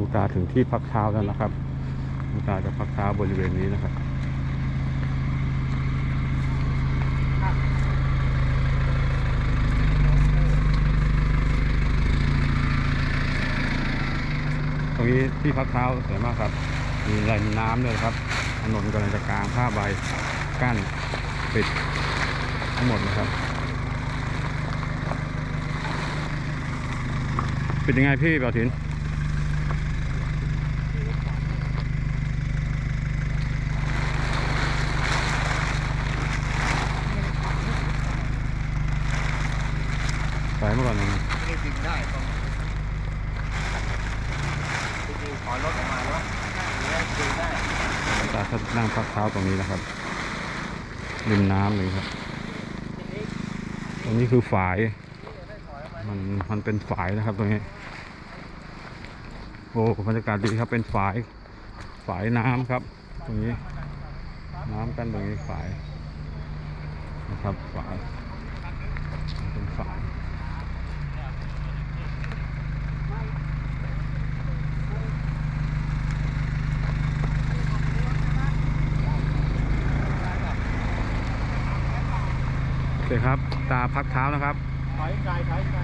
ลุงตาถึงที่พักเท้าแล้วนะครับลุงตาจะพักเท้าบริเวณนี้นะครับตรงนี้ที่พักเท้าสวยมากครับ มีแหลน้ำเลยครับถนนกำลังจะกลางผ้าใบกั้นปิดทั้งหมดนะครับปิดยังไงพี่เบาถิน ไปเมื่อก่อนนะนี่ดึงได้ต้องจริงๆขอรถออกมาแล้วดึงได้ตาถ้านั่งพักเท้าตรงนี้นะครับริมน้ำเลยครับ ตรงนี้คือฝาย มันมันเป็นฝายนะครับตรงนี้ โอ้บรรยากาศดีครับเป็นฝาย ฝายน้ำครับ ตรงนี้ น้ำกันตรงนี้ฝายนะครับฝาย เป็นฝาย โอเคครับ ตาพักเท้านะครับถอยไกลถอยไกล